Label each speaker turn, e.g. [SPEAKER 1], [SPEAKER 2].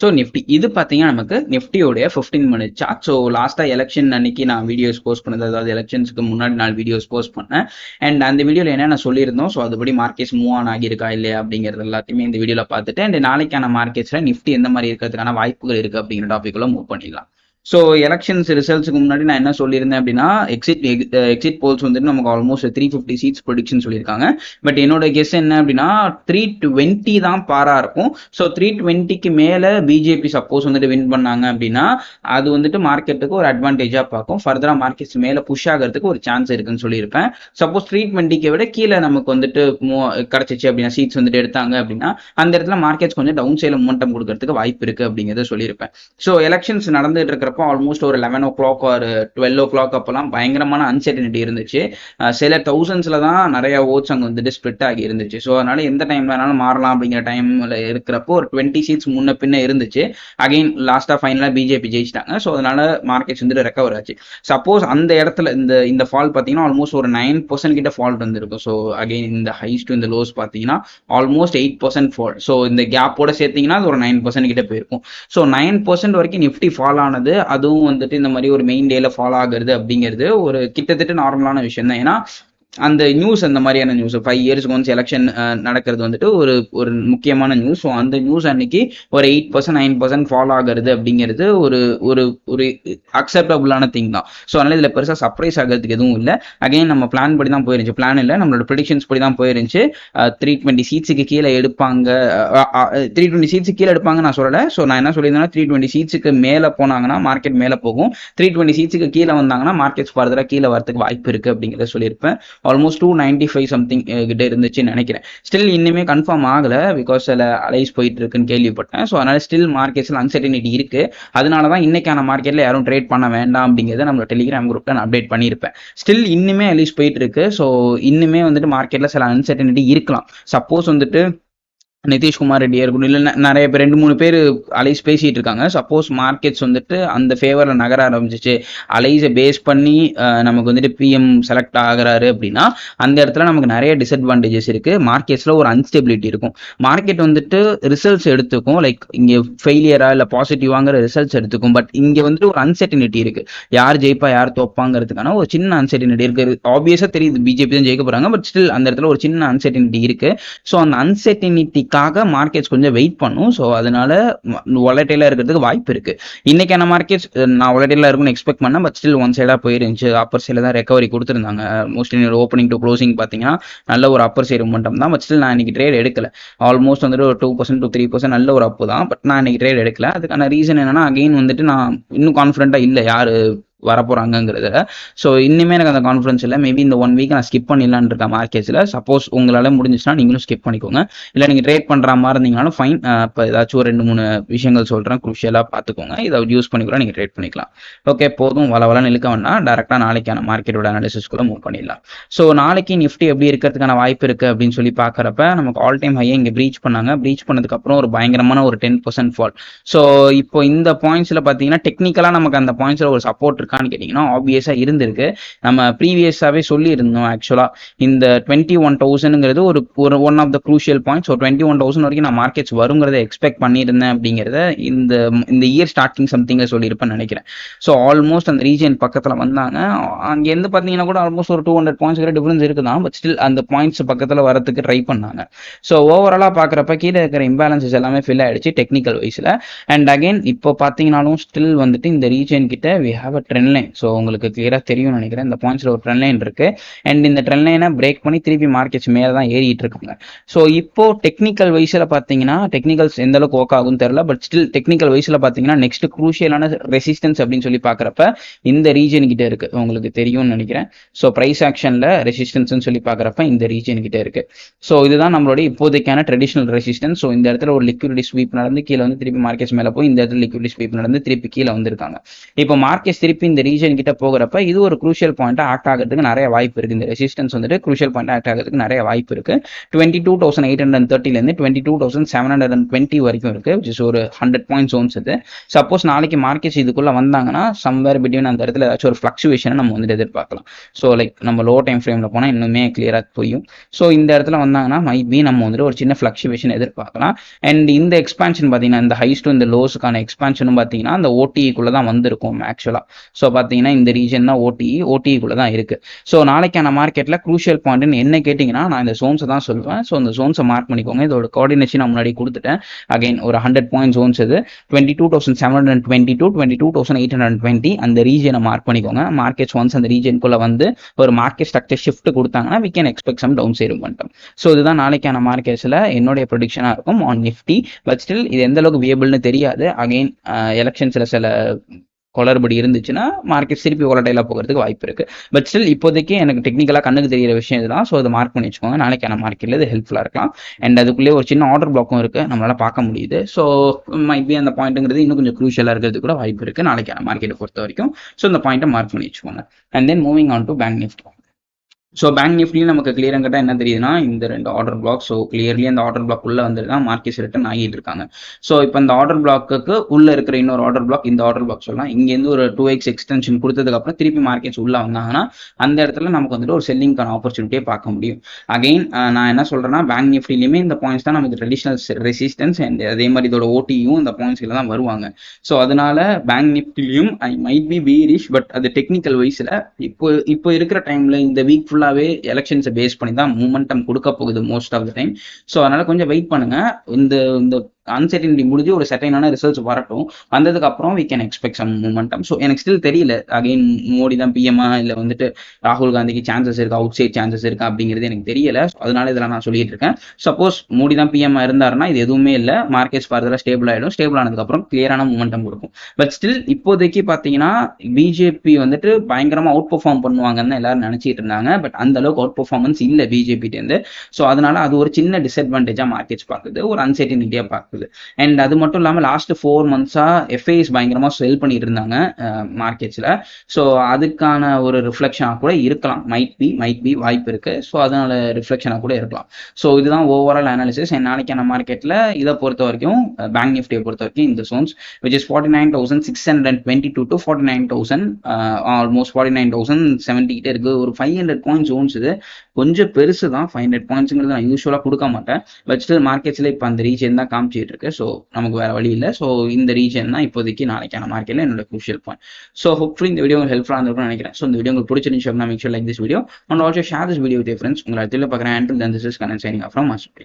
[SPEAKER 1] So Nifty இது பார்த்தீங்கன்னா நமக்கு நிஃப்டியோடைய ஃபிஃப்டீன் மினிட் சார்ட் ஸோ லாஸ்ட்டாக எலெக்ஷன் அன்னைக்கு நான் வீடியோஸ் போஸ்ட் பண்ணது அதாவது எலெக்ஷன்ஸ்க்கு முன்னாடி நாள் வீடியோஸ் போஸ்ட் பண்ணேன். அண்ட் அந்த வீடியோவில் என்ன நான் சொல்லியிருந்தோம்? ஸோ அதுபடி மார்க்கெட்ஸ் மூவ் ஆன் ஆகியிருக்கா இல்லையா அப்படிங்கிறது எல்லாத்தையுமே இந்த வீடியோவில் பார்த்துட்டு அண்ட் நாளைக்கான மார்க்கெட்ஸில் நிஃப்டி எந்த மாதிரி இருக்கிறதுக்கான வாய்ப்புகள் இருக்குது அப்படிங்கிற டாப்பிக்கில் மூவ் பண்ணிடலாம். ஸோ எலெக்ஷன்ஸ் ரிசல்ட்ஸ்க்கு முன்னாடி நான் என்ன சொல்லியிருந்தேன் அப்படின்னா எக்ஸிட் எக்ஸிட் போல்ஸ் வந்துட்டு நமக்கு almost three fifty seats prediction சொல்லியிருக்காங்க. பட் என்னோட கெஸ் என்ன அப்படின்னா த்ரீ டுவெண்ட்டி தான் பாரா இருக்கும். ஸோ த்ரீ டுவெண்ட்டிக்கு மேலே பிஜேபி சப்போஸ் வந்துட்டு வின் பண்ணாங்க அப்படின்னா அது வந்துட்டு மார்க்கெட்டுக்கு ஒரு அட்வான்டேஜாக பார்க்கும். ஃபர்தராக மார்க்கெட்ஸ் மேலே புஷ் ஆகிறதுக்கு ஒரு சான்ஸ் இருக்குன்னு சொல்லியிருப்பேன். சப்போஸ் த்ரீ டுவெண்ட்டிக்கு விட கீழே நமக்கு வந்துட்டு கிடச்சிச்சு அப்படின்னா சீட்ஸ் வந்துட்டு எடுத்தாங்க அப்படின்னா அந்த இடத்துல மார்க்கெட்ஸ் கொஞ்சம் டவுன் சைடில் மூமெண்டம் கொடுக்கறதுக்கு வாய்ப்பு இருக்குது அப்படிங்கிறத சொல்லியிருப்பேன். ஸோ எலெக்ஷன்ஸ் நடந்துட்டு இருக்கிறப்போ ஆல்மோஸ்ட் ஒரு லெவன் ஓ கிளாக் ஒரு டுவெல் ஓ கிளாக் அப்போலாம் பயங்கரமான அன்சர்டனிட்டி இருந்துச்சு. சில தௌசண்ட்ஸில் தான் நிறைய ஓட்ஸ் அங்கே வந்துட்டு ஸ்ப்ளிட் ஆகி இருந்துச்சு. ஸோ அதனால எந்த டைம் வேணாலும் மாறலாம் அப்படிங்கிற டைமில் இருக்கிறப்போ ஒரு டுவெண்ட்டி சீட்ஸ் முன்ன பின்ன இருந்துச்சு. அகைன் லாஸ்ட்டாக ஃபைனலாக பிஜேபி ஜெயிச்சிட்டாங்க. ஸோ அதனால மார்க்கெட்ஸ் வந்துட்டு ரெக்கவர் ஆச்சு. சப்போஸ் அந்த இடத்துல இந்த இந்த ஃபால் பார்த்தீங்கன்னா ஆல்மோஸ்ட் ஒரு நைன் பர்சன்ட் கிட்ட ஃபால்ட் வந்துருக்கும் ஸோ அகைன் இந்த ஹைஸ் டு இந்த லோஸ் பார்த்தீங்கன்னா almost eight percent fall so இந்த கேப்போட சேர்த்தீங்கன்னா அது ஒரு நைன் பர்சன்ட் கிட்ட போயிருக்கும். ஸோ நைன் பர்சன்ட் வரைக்கும் நிஃப்டி ஃபால் ஆனது அதுவும் வந்துட்டு இந்த மாதிரி ஒரு மெயின் டேல ஃபாலோ ஆகுறது அப்படிங்கிறது ஒரு கிட்டத்தட்ட நார்மலான விஷயம் தான் ஏன்னா அந்த நியூஸ் அந்த மாதிரியான நியூஸ் ஃபைவ் இயர்ஸ்க்கு ஒன்ஸ் எலெக்ஷன் நடக்கிறது வந்துட்டு ஒரு ஒரு முக்கியமான நியூஸ் ஸோ அந்த நியூஸ் அன்னைக்கு ஒரு eight percent nine percent follow ஆகுறது அப்படிங்கிறது ஒரு ஒரு ஒரு அக்செப்டபுளான திங் தான். ஸோ அதனால இதில் பெருசாக சர்ப்ரைஸ் ஆகிறதுக்கு எதுவும் இல்லை. அகைன் நம்ம பிளான் படி தான் போயிருந்துச்சு. பிளான் இல்லை. நம்மளோட ப்ரிடிக்ஷன்ஸ் படி தான் போயிருந்துச்சு. த்ரீ டுவெண்ட்டி சீட்ஸுக்கு கீழே எடுப்பாங்க. த்ரீ டுவெண்ட்டி சீட்ஸுக்கு கீழே எடுப்பாங்க நான் சொல்லலை. ஸோ நான் என்ன சொல்லியிருந்தேன்னா த்ரீ டுவெண்ட்டி சீட்ஸுக்கு மேலே போனாங்கன்னா மார்க்கெட் மேலே போகும். த்ரீ டுவெண்ட்டி சீட்ஸுக்கு கீழே வந்தாங்கன்னா மார்க்கெட்ஸ் ஃபர்தராக கீழே வரதுக்கு வாய்ப்பு இருக்குது அப்படிங்கிறத சொல்லியிருப்பேன். Almost two ninety five something கிட்ட இருந்துச்சுன்னு நினைக்கிறேன். ஸ்டில் இன்னுமே கன்ஃபார்ம் ஆகலை பிகாஸ் சில அலைஸ் போயிட்டு இருக்குன்னு கேள்விப்பட்டேன். ஸோ அதனால ஸ்டில் மார்க்கெட்ஸில் அன்சர்டினிட்டி இருக்கு. அதனால தான் இன்னைக்கான மார்க்கெட்டில் யாரும் ட்ரேட் பண்ண வேண்டாம் அப்படிங்கிறத நம்ம டெலிகிராம் குரூப்பில் நான் அப்டேட் பண்ணியிருப்பேன். ஸ்டில் இன்னுமே அலைஸ் போயிட்டு இருக்கு ஸோ இன்னுமே வந்துட்டு மார்க்கெட்டில் சில அன்சர்டினிட்டி இருக்கலாம். சப்போஸ் வந்துட்டு நிதிஷ்குமார் ரெட்டியா இருக்கணும் இல்லை நிறைய பேர் ரெண்டு மூணு பேர் அலைஸ் பேசிட்டு இருக்காங்க. சப்போஸ் மார்க்கெட்ஸ் வந்துட்டு அந்த ஃபேவரில் நகர ஆரம்பிச்சிச்சு. அலைஸை பேஸ் பண்ணி நமக்கு வந்துட்டு பிஎம் செலக்ட் ஆகிறாரு அப்படின்னா அந்த இடத்துல நமக்கு நிறைய டிஸ்அட்வான்டேஜஸ் இருக்கு. மார்க்கெட்ஸில் ஒரு அன்ஸ்டெபிலிட்டி இருக்கும். மார்க்கெட் வந்துட்டு ரிசல்ட்ஸ் எடுத்துக்கும். லைக் இங்கே ஃபெயிலியரா இல்லை பாசிட்டிவாங்கிற ரிசல்ட்ஸ் எடுத்துக்கும். பட் இங்கே வந்துட்டு ஒரு அன்சர்டினிட்டி இருக்கு. யார் ஜெயிப்பா யார் தோப்பாங்கிறதுக்கான ஒரு சின்ன அன்சர்டினிட்டி இருக்கு. ஆப்வியஸாக தெரியுது. பிஜேபி தான் ஜெயிக்க போறாங்க. பட் ஸ்டில் அந்த இடத்துல ஒரு சின்ன அன்சர்டினிட்டி இருக்கு. ஸோ அந்த அன்சர்டினிட்டி காக மார்க்கெட்ஸ் கொஞ்சம் வெயிட் பண்ணும். ஸோ அதனால ஒலட்டைலாக இருக்கிறதுக்கு வாய்ப்பு இருக்கு. இன்னைக்கான மார்க்கெட்ஸ் நான் ஒலட்டைலாக இருக்கும்னு எக்ஸ்பெக்ட் பண்ணேன் பட் ஸ்டில் ஒன் சைடாக போயிருந்துச்சு. அப்பர் சைடில் தான் ரெக்கவரி கொடுத்துருந்தாங்க. மோஸ்ட்லி ஓப்பனிங் டு க்ளோசிங் பார்த்தீங்கன்னா நல்ல ஒரு அப்பர் சைடு மட்டும் தான். பட் ஸ்டில் நான் இன்னைக்கு ட்ரேட் எடுக்கல. ஆல்மோஸ்ட் வந்துட்டு ஒரு two percent two three percent நல்ல ஒரு அப்பு தான். பட் நான் இன்னைக்கு ட்ரேட் எடுக்கல. அதுக்கான ரீசன் என்னன்னா அகைன் வந்துட்டு நான் இன்னும் கான்ஃபிடென்ட்டாக இல்லை. யார் வரப்போறாங்கிறதுல ஸோ இன்னுமே எனக்கு அந்த கான்ஃபிடன்ஸ் இல்லை. மேபி இந்த ஒன் வீக் நான் ஸ்கிப் பண்ணிடலான்னு இருக்கேன் மார்க்கெட்ஸில் சப்போஸ் உங்களால் முடிஞ்சுச்சுன்னா நீங்களும் ஸ்கிப் பண்ணிக்கோங்க. இல்லை நீங்கள் ட்ரேட் பண்ணுற மாதிரி இருந்தீங்கனாலும் ஃபைன் இப்போ ஏதாச்சும் ஒரு ரெண்டு மூணு விஷயங்கள் சொல்கிறேன் குரூஷியலாக பார்த்துக்கோங்க. இதை யூஸ் பண்ணி கூட நீங்கள் ட்ரேட் பண்ணிக்கலாம். ஓகே போதும். வள வள நிலுக்க வேணாம் டேரெக்டாக நாளைக்கான மார்க்கெட்டோட அனாலிசிஸ் கூட மூவ் பண்ணிடலாம். ஸோ நாளைக்கு நிஃப்டி எப்படி இருக்கிறதுக்கான வாய்ப்பு இருக்குது அப்படின்னு சொல்லி பார்க்குறப்ப நமக்கு ஆல் டைம் ஹையை இங்கே ப்ரீச் பண்ணாங்க. ப்ரீச் பண்ணதுக்கப்புறம் ஒரு பயங்கரமான ஒரு டென் பர்சன்ட் ஃபால் ஸோ இப்போ இந்த பாயிண்ட்ஸில் பார்த்தீங்கன்னா டெக்னிக்கலாக நமக்கு அந்த பாயிண்ட்ஸில் ஒரு சப்போர்ட் இருக்கான்னு கேட்டிங்கன்னா ஆப்வியஸாக இருந்திருக்கு. நம்ம ப்ரீவியஸாகவே சொல்லியிருந்தோம் ஆக்சுவலாக இந்த டுவெண்ட்டி ஒன் தௌசண்ட்ங்கிறது ஒரு ஒரு one of the crucial point so twenty one thousand வரைக்கும் நான் மார்க்கெட்ஸ் வருங்கிறத எக்ஸ்பெக்ட் பண்ணியிருந்தேன் அப்படிங்கிறத இந்த இந்த இயர் ஸ்டார்டிங் சம்திங்கில் சொல்லியிருப்பேன்னு நினைக்கிறேன். ஸோ ஆல்மோஸ்ட் அந்த ரீஜன் பக்கத்தில் வந்தாங்க. அங்கேருந்து பார்த்தீங்கன்னா கூட ஆல்மோஸ்ட் ஒரு டூ ஹண்ட்ரட் பாயிண்ட்ஸ் வரை டிஃபரன்ஸ் இருக்குதான். பட் ஸ்டில் அந்த பாயிண்ட்ஸ் பக்கத்தில் வரதுக்கு ட்ரை பண்ணாங்க. ஸோ ஓவராலாக பார்க்குறப்ப கீழே இருக்கிற இம்பேலன்சஸ் எல்லாமே ஃபில் ஆயிடுச்சு டெக்னிக்கல் வைஸில் அண்ட் அகைன் இப்போ பார்த்தீங்கனாலும் ஸ்டில் வந்துட்டு இந்த ரீஜன் கிட்ட we have a trend line so உங்களுக்கு கிளியராக தெரியும்னு நினைக்கிறேன். இந்த பாயிண்ட்ஸில் ஒரு ட்ரெண்ட் லைன் இருக்கு. அண்ட் இந்த ட்ரெண்ட் லைனை பிரேக் பண்ணி திருப்பி மார்க்கெட்ஸ் மேலே தான் ஏறிட்டு இருக்காங்க. ஸோ இப்போ டெக்னிக்கல் வயசில் பார்த்தீங்கன்னா டெக்னிக்கல்ஸ் எந்த அளவுக்கு ஒர்க் ஆகும்னு தெரியல. பட் ஸ்டில் டெக்னிக்கல் வயசில் பார்த்தீங்கன்னா நெக்ஸ்ட் குரூஷியலான ரெசிஸ்டன்ஸ் அப்படின்னு சொல்லி பார்க்குறப்ப இந்த ரீஜன் கிட்ட இருக்கு. உங்களுக்கு தெரியும்னு நினைக்கிறேன். ஸோ ப்ரைஸ் ஆக்ஷனில் ரெசிஸ்டன்ஸ்னு சொல்லி பார்க்குறப்ப இந்த ரீஜன் கிட்ட இருக்கு. ஸோ இதுதான் நம்மளுடைய இப்போதைக்கான ட்ரெடிஷனல் ரெசிஸ்டன்ஸ் ஸோ இந்த இடத்துல ஒரு லிக்விடிட்டி ஸ்வீப் நடந்து கீழே வந்து திருப்பி மார்க்கெட்ஸ் மேலே போய் இந்த இடத்துல லிக்விடிட்டி ஸ்வீப் நடந்து திருப்பி கீழே வந்திருக்காங்க. இப்போ மார்க்கெட்ஸ் திருப்பி இந்த ரீஜன் கிட்ட போகிறப்ப இது ஒரு குரூஷியல் பாயிண்ட்டாக ஆக்ட் ஆகிறதுக்கு நிறைய வாய்ப்பு இருக்கு. இந்த ரெசிஸ்டன்ஸ் வந்துட்டு குரூஷியல் பாயிண்ட் ஆக்ட் ஆகிறதுக்கு நிறைய வாய்ப்பு இருக்கு. Twenty two thousand eight hundred தேர்ட்டிலேருந்து twenty two thousand seven hundred and twenty வரைக்கும் இருக்கு விச் ஒரு ஹண்ட்ரட் பாயிண்ட் ஜோன்ஸ் இது. சப்போஸ் நாளைக்கு மார்க்கெட்ஸ் இதுக்குள்ள வந்தாங்கன்னா சம்வேர் பிட்வீன் அந்த இடத்துல ஏதாச்சும் ஒரு ஃபிளக்சுவேஷனை நம்ம வந்துட்டு எதிர்பார்க்கலாம். ஸோ லைக் நம்ம லோ டைம் ஃப்ரேமில் போனால் இன்னுமே கிளியராக புரியும். ஸோ இந்த இடத்துல வந்தாங்கன்னா மைட் பி நம்ம வந்துட்டு ஒரு சின்ன ஃபிளக்சுவேஷன் எதிர்பார்க்கலாம். அண்ட் இந்த எக்ஸ்பான்ஷன் பார்த்தீங்கன்னா இந்த ஹைஸ் டு இந்த லோஸுக்கான எக்ஸ்பான்ஷனும் பார்த்தீங்கன்னா அந்த ஓடிக்குள்ளே தான் வந்திருக்கும் ஆக்சுவலாக ஸோ பார்த்தீங்கன்னா இந்த ரீஜன் தான் ஓடிஇ ஓடிக்குள்ளே தான் இருக்கு. ஸோ நாளைக்கான மார்க்கெட்டில் க்ரூஷியல் பாயிண்ட்னு என்ன கேட்டிங்கன்னா நான் இந்த ஜோன்ஸை தான் சொல்லுவேன் ஸோ இந்த ஜோன்ஸை மார்க் பண்ணிக்கோங்க. இதோட கோஆர்டினேஷன் நான் முன்னாடி கொடுத்துட்டேன். அகைன் ஒரு ஹண்ட்ரட் பாயிண்ட் ஜோன்ஸ் இது. Twenty two thousand seven hundred twenty two twenty two thousand eight hundred twenty அந்த ரீஜனை மார்க் பண்ணிக்கோங்க. மார்க்கெட்ஸ் ஒன்ஸ் அந்த ரீஜனுக்குள்ள வந்து ஒரு மார்க்கெட் ஸ்ட்ரக்சர் ஷிஃப்ட் கொடுத்தாங்கன்னா we can expect some downside பண்ணிட்டோம் ஸோ இதுதான் நாளைக்கான மார்க்கெட்ஸில் என்னுடைய ப்ரொடிக்ஷனாக இருக்கும் ஆன் நிஃப்டி பட் ஸ்டில் இது எந்த அளவுக்கு வியபிள்னு தெரியாது. அகைன் எலெக்ஷன்ஸில் சில குளறுபடி இருந்துச்சுன்னா மார்க்கெட் திருப்பி volatile-ஆ போகிறதுக்கு வாய்ப்பு இருக்கு. பட் ஸ்டில் இப்போதைக்கு எனக்கு டெக்னிக்கலாக கண்ணுக்கு தெரியிற விஷயம் இதுதான். ஸோ அதை மார்க் பண்ணி வச்சுக்கோங்க. நாளைக்கான மார்க்கெட்டில் இது ஹெல்ப்ஃபுல்லாக இருக்கலாம். அண்ட் அதுக்குள்ளேயே ஒரு சின்ன ஆர்டர் பிளாக்கும் இருக்கு. நம்மளால பார்க்க முடியுது. ஸோ மைட் பி அந்த பாயிண்ட்டுங்கிறது இன்னும் கொஞ்சம் க்ரூஷியலாக இருக்கிறது கூட வாய்ப்பு இருக்கு. நாளைக்கான மார்க்கெட்டை பொறுத்த வரைக்கும். ஸோ இந்த பாயிண்ட்டை மார்க் பண்ணி வச்சுக்கோங்க. And then moving on to bank Nifty so bank நிஃப்டியில் நமக்கு கிளியராக கேட்டால் என்ன தெரியுதுன்னா இந்த ரெண்டு ஆர்டர் பிளாக் ஸோ கிளியர்லி அந்த ஆர்டர் பிளாக் உள்ள வந்து தான் மார்க்கெட்ஸ் ரிட்டர்ன் ஆகிட்டு இருக்காங்க. ஸோ இப்போ இந்த ஆர்டர் பிளாக்கு உள்ளே இருக்கிற இன்னொரு ஆர்டர் பிளாக் இந்த ஆர்டர் பிளாக் சொல்லலாம் இங்கேருந்து ஒரு டூ எக்ஸ் எக்ஸ்டென்ஷன் கொடுத்ததுக்கப்புறம் திருப்பி மார்க்கெட்ஸ் உள்ளே வந்தாங்கன்னா அந்த இடத்துல நமக்கு வந்துட்டு ஒரு செல்லிங்கான ஆப்பர்ச்சுனிட்டியை பார்க்க முடியும். அகைன் நான் என்ன சொல்கிறேன்னா பேங்க் நிஃப்டிலையுமே இந்த பாயிண்ட்ஸ் தான் நமக்கு ட்ரெடிஷனல் ரெசிஸ்டன்ஸ் அண்ட் அதே மாதிரி இதோட ஓட்டியும் இந்த பாயிண்ட்ஸ்ல தான் வருவாங்க. ஸோ அதனால bank நிஃப்டிலையும் I might be bearish but அது டெக்னிக்கல் வைஸில் இப்போ இப்போ இருக்கிற டைமில் இந்த வீக் ஃபுல் ஃபுல்லாவே எலெக்ஷன்ஸை பேஸ் பண்ணி தான் மூமெண்டம் கொடுக்க போகுது most of the time so அதனால கொஞ்சம் வெயிட் பண்ணுங்க. இந்த இந்த அன்சர்டினிட்டி முடிஞ்சு ஒரு செட்டைனான ரிசல்ட்ஸ் வரட்டும். வந்ததுக்கு அப்புறம் we can expect some momentum so எனக்கு ஸ்டில் தெரியல. அகைன் மோடி தான் பிஎம்ஆ இல்லை வந்துட்டு ராகுல் காந்திக்கு சான்சஸ் இருக்கா அவுட் சைட் சான்சஸ் இருக்கா அப்படிங்கிறது எனக்கு தெரியல. அதனால இதெல்லாம் நான் சொல்லிட்டு இருக்கேன். சப்போஸ் மோடி தான் பிஎம்ஆ இருந்தாருன்னா இது எதுவுமே இல்லை. மார்க்கெட்ஸ் ஃபர்தராக ஸ்டேபிள் ஆகிடும் ஸ்டேபிள் ஆனதுக்கு அப்புறம் கிளியரான மூமெண்டம் கொடுக்கும். பட் ஸ்டில் இப்போதைக்கு பார்த்தீங்கன்னா பிஜேபி வந்துட்டு பயங்கரமாக அவுட் பர்ஃபார்ம் பண்ணுவாங்கன்னு எல்லாரும் நினைச்சிட்டு இருந்தாங்க. பட் அந்த அளவுக்கு அவுட் பர்ஃபார்மன்ஸ் இல்லை பிஜேபிட்டேருந்து ஸோ அதனால அது ஒரு சின்ன டிஸ்அட்வான்டேஜா மார்க்கெட்ஸ் பார்க்குது. ஒரு அன்சர்டினிட்டியா பார்க்குது. அண்ட் அது மட்டும் இல்லாமல் லாஸ்ட் ஃபோர் மந்த்ஸா எஃப்ஐஸ் பயங்கரமா செல் பண்ணிட்டு இருந்தாங்க மார்க்கெட்ஸ்ல ஸோ அதுக்கான ஒரு ரிஃப்ளெக்ஷனாக கூட இருக்கலாம். மைட் பி மைட் பி வாய்ப்பு இருக்கு. ஸோ அதனால ரிஃப்ளெக்ஷனாக கூட இருக்கலாம். ஸோ இதுதான் ஓவரால் அனாலிசிஸ் நாளைக்கான மார்க்கெட்ல இதை பொறுத்த வரைக்கும் பேங்க் நிஃப்டியை பொறுத்த வரைக்கும் இந்த zones which is forty nine thousand six hundred twenty two to forty nine thousand almost forty nine thousand seventy கிட்டே இருக்கு. ஒரு ஃபைவ் ஹண்ட்ரட் பாயிண்ட் ஜோன்ஸ் இது. கொஞ்சம் பெருசு தான் ஃபைவ் ஹண்ட்ரட் பாயிண்ட்ஸுங்கிறது நான் யூஸ்வலாக கொடுக்க மாட்டேன். பட் ஸ்டில் மார்க்கெட்ஸில் இப்போ அந்த இருந்தால் காமிச்சி காமிச்சிட்டு இருக்கு. ஸோ நமக்கு வேற வழி இல்லை. ஸோ இந்த ரீஜன் தான் இப்போதைக்கு நாளைக்கான மார்க்கெட்ல என்னோட குரூஷியல் பாயிண்ட் ஸோ ஹோப்ஃபுல்லி இந்த வீடியோ உங்களுக்கு ஹெல்ப்ஃபுல்லாக இருந்திருக்கும்னு நினைக்கிறேன். ஸோ இந்த வீடியோ உங்களுக்கு பிடிச்சிருந்துச்சு அப்படின்னா make sure like this video and also share this video with friends உங்களை அடுத்த பார்க்குறேன். And then this is connect signing from master